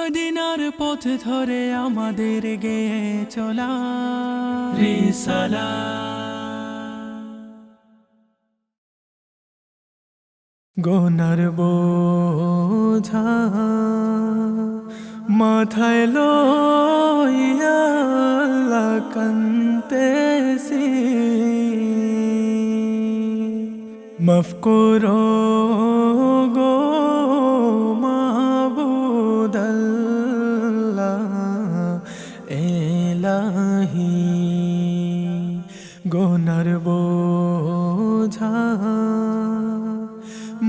মদিনার পথ ধরে আমাদের গে চলা। রিসালা। গোনার বোঝা মাথায় লইয়া কান্তেছি মাফ করো।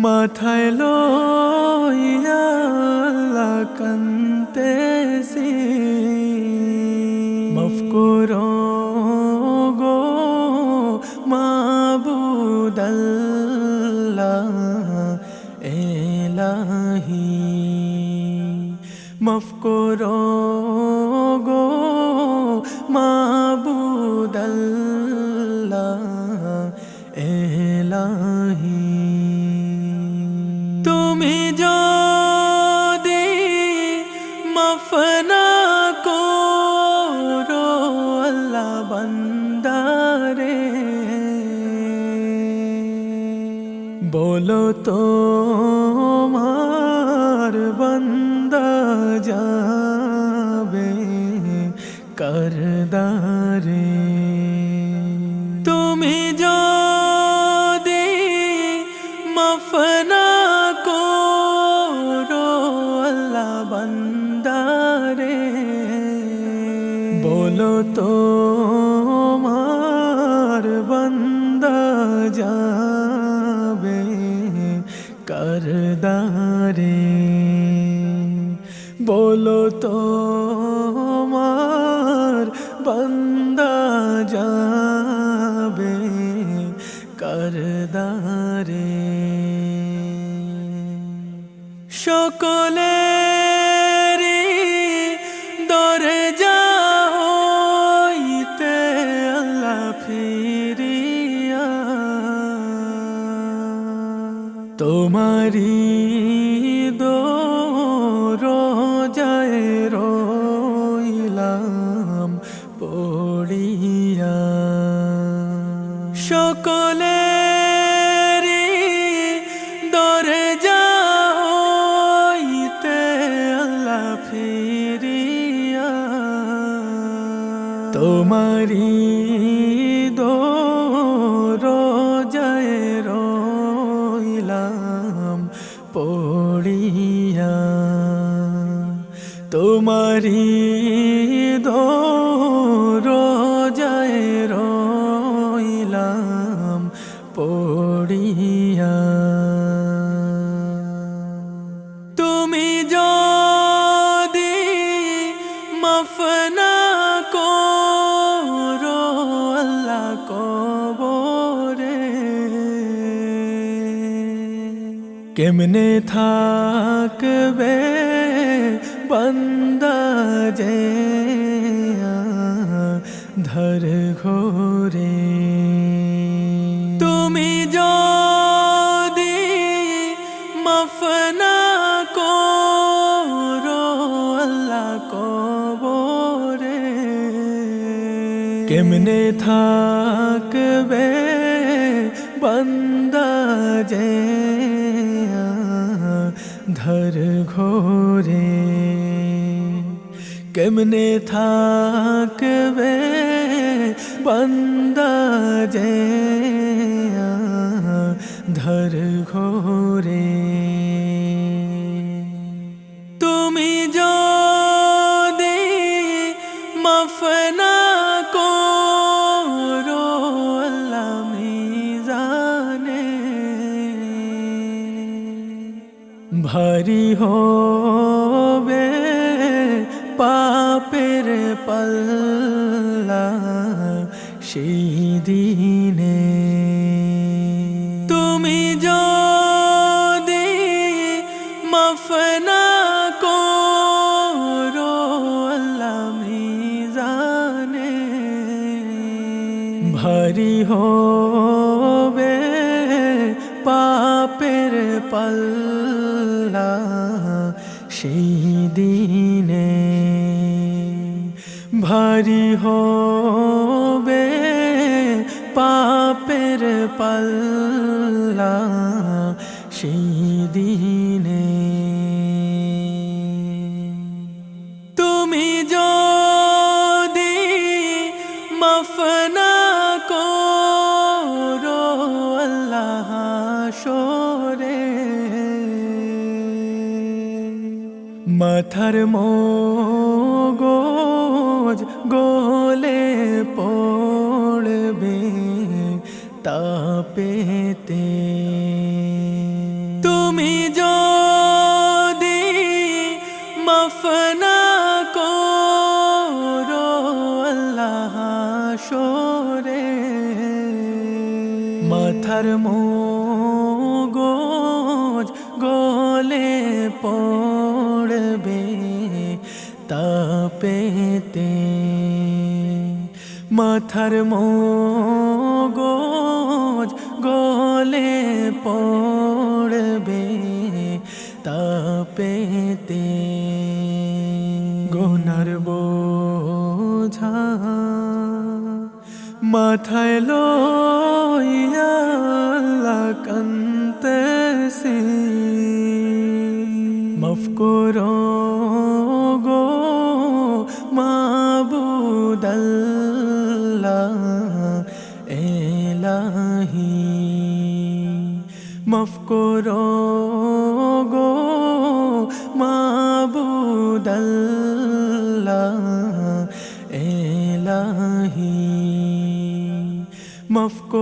মাথায় লইয়া কান্তেছি মাফ করো গো মাবুদাল্লাহ এলাহি মাফ করো বন্দারে বলো তো মার বন্দা যাবে করদারে। তুমি যদি মাফ না করো আল্লাহ বন্দারে। বলো তো করদারে বলো তো মার বন্দা যাবে করদারে সকলেরই তোমারি দো রোজায় রইলাম পড়িয়া। তোমারি কেমনে থাকবে বন্দা যে ধর ঘোরে? তুমি যদি মাফ না করো আল্লাহ কবরে, কেমনে থাকবে বন্দা যে ধর ঘোরে কেমনে থাকবে বন্দা যে ধর ঘোরে তুমি যদি ভারী হবে পাপের পাল্লা সেই দিনে। তুমি যদি মাফ না করো, আল্লাহ মিজানে। ভারী হবে পাল্লা সেই দিনে ভারী হবে পাপের পাল্লা। মাথার মগজ গোলে পড়বে তাপেতে। তুমি যদি মাফ না করো, আল্লাহ সরে। মাথার মগজ গলে পড়বে। তাপেতে মাথার মগজ গলে পড়বে তাপেতে। গোনার বোঝা মাথায় লইয়া আল্লাহ কান্তেছি মাফ গো মাবুদাল্লাহ এলাহি মাফ করো গো মাবুদাল্লাহ এলাহি মাফ করো